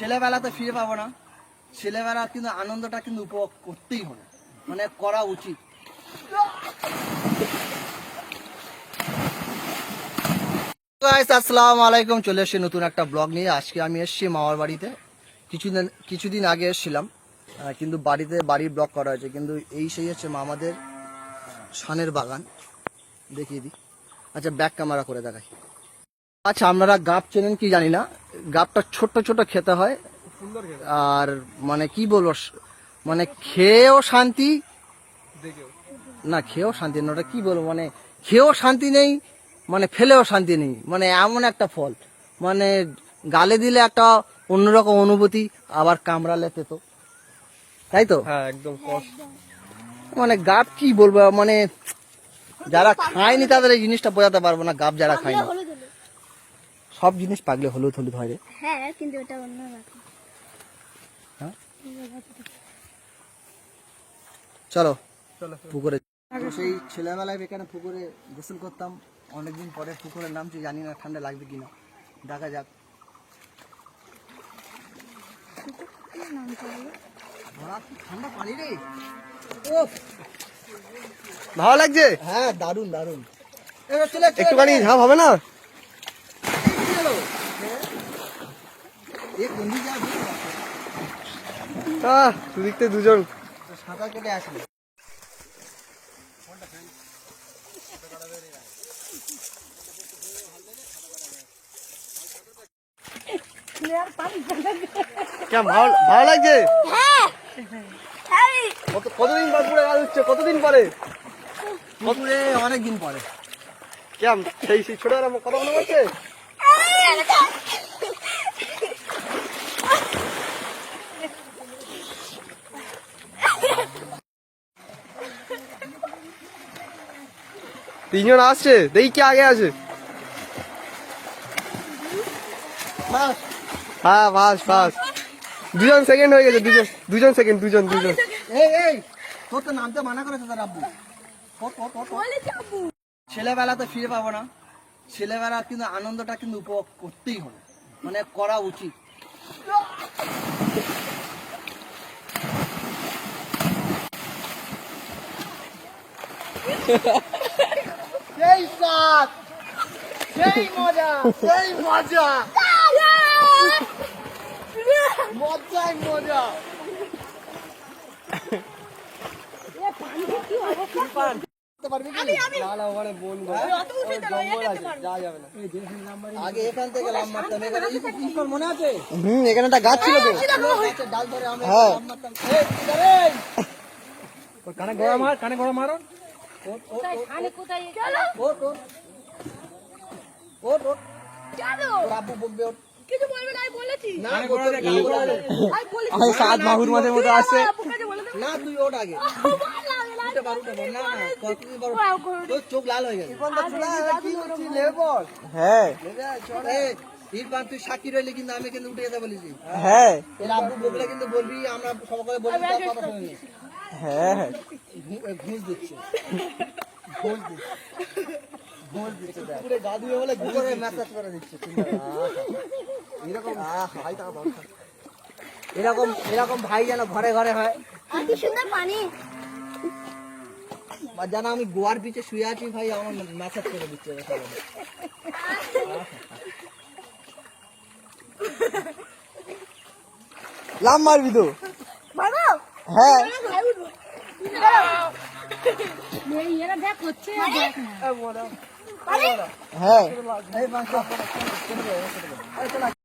ছেলেবেলাতে ফিরে পাবো না। ছেলেবেলা কিন্তু আনন্দটা কিন্তু উপভোগ করতেই হবে। মানে করা উচিত। আসসালামু আলাইকুম। চলে এসেছি নতুন একটা ব্লগ নিয়ে। আজকে আমি এসেছি মামার বাড়িতে। কিছুদিন কিছুদিন আগে এসেছিলাম। কিন্তু বাড়িতে বাড়ির ব্লগ করা হয়েছে। কিন্তু এই সেই হচ্ছে মামাদের শানের বাগান। দেখিয়ে দিই। আচ্ছা ব্যাক ক্যামেরা করে দেখাই। আচ্ছা আপনারা গাপ চেনেন কি জানি না। গাপটা ছোট ছোট খেতে হয়। সুন্দর আর মানে কি বলব মানে খেয়েও শান্তি। না খেয়েও শান্তি নেই ওটা কি বলব মানে খেয়েও শান্তি নেই মানে ফেলেও শান্তি নেই মানে এমন একটা ফল। মানে গালে দিলে একটা অন্যরকম অনুভূতি আবার কামড়ালে তো তাই তো? হ্যাঁ একদম মানে গাপ কি বলব মানে যারা খায়নি তাদের এই জিনিসটা বোঝাতে পারব না গাপ যারা খায়নি হলুদ হলুদ সব জিনিস পাকলে হলুদ হলুদ হয় রে। হ্যাঁ কিন্তু ওটা অন্য হ্যাঁ? চলো চলো পুকুরে। সেই ছেলেবেলায় এখানে পুকুরে গোসল করতাম। অনেকদিন পরে পুকুরের নামছি জানি না ঠান্ডা লাগবে কিনা। দেখা যাক। ঠান্ডা পানি রে। ও ভালো লাগছে? হ্যাঁ দারুণ দারুণ এবার চলে চলে, একটুখানি। ঝাপ হবে না এই কি হলো? এ কোন দিক যাবে বুঝতে পারছি না। আহ দুজন। সাঁতার কেটে আসলে কেমন ভালো ভালো লাগছে? কত কতদিন পর পুরো কাজ হচ্ছে কতদিন পরে? পুকুরে অনেকদিন পরে। কেমন সেই সেই ছোটবেলা কথা মনে পড়ছে? তিনজন আসছে দেখি কে আগে আছে হ্যাঁ বাস বাস দুজন সেকেন্ড হয়ে গেছে দুজন দুজন সেকেন্ড দুজন দুজন। এই এই তোর তো নামতে মানা করেছে তার আব্বু। ওঠ। ছেলেবেলাতে ফিরে পাবো না। ছেলেবেলা কিন্তু আনন্দটা কিন্তু উপভোগ করতেই হবে। মানে করা উচিত। সেই সেই মজা। সেই মজা। মজাই মজা। এখান মনে একটা গাছ ছিল হ্যাঁ। কানে গড়া মার কানে গড়া মারো। তোর আব্বু বকবে, ওঠ। না, আমি সাত মতো না, তুই আগে। চোখ লাল হয়ে গেছে। হ্যাঁ। ইরফান, তুই সাক্ষী রইলি কিন্তু আমি কিন্তু উঠে যেতে বলেছি। হ্যাঁ। এর আব্বু বকলে কিন্তু বলবি আমরা সকলে বলবি তার কথা শুনিনি হ্যাঁ ঘু- ঘুষ দিচ্ছে। ঘুষ দিচ্ছে। ঘুষ দিচ্ছে দেখ। পুরো গা ধুয়ে বলে ঘুরে ম্যাসাজ করে দিচ্ছে এরকম দরকার এরকম এরকম ভাই যেন ঘরে ঘরে হয়। কি সুন্দর পানি। যেন আমি গোয়ার পিছে শুয়ে আছি ভাই আমার ম্যাসাজ করে দিচ্ছে লাম মারবি তো? হ্যাঁ। এরা দেখ হচ্ছে দেখ না। হ্যাঁ।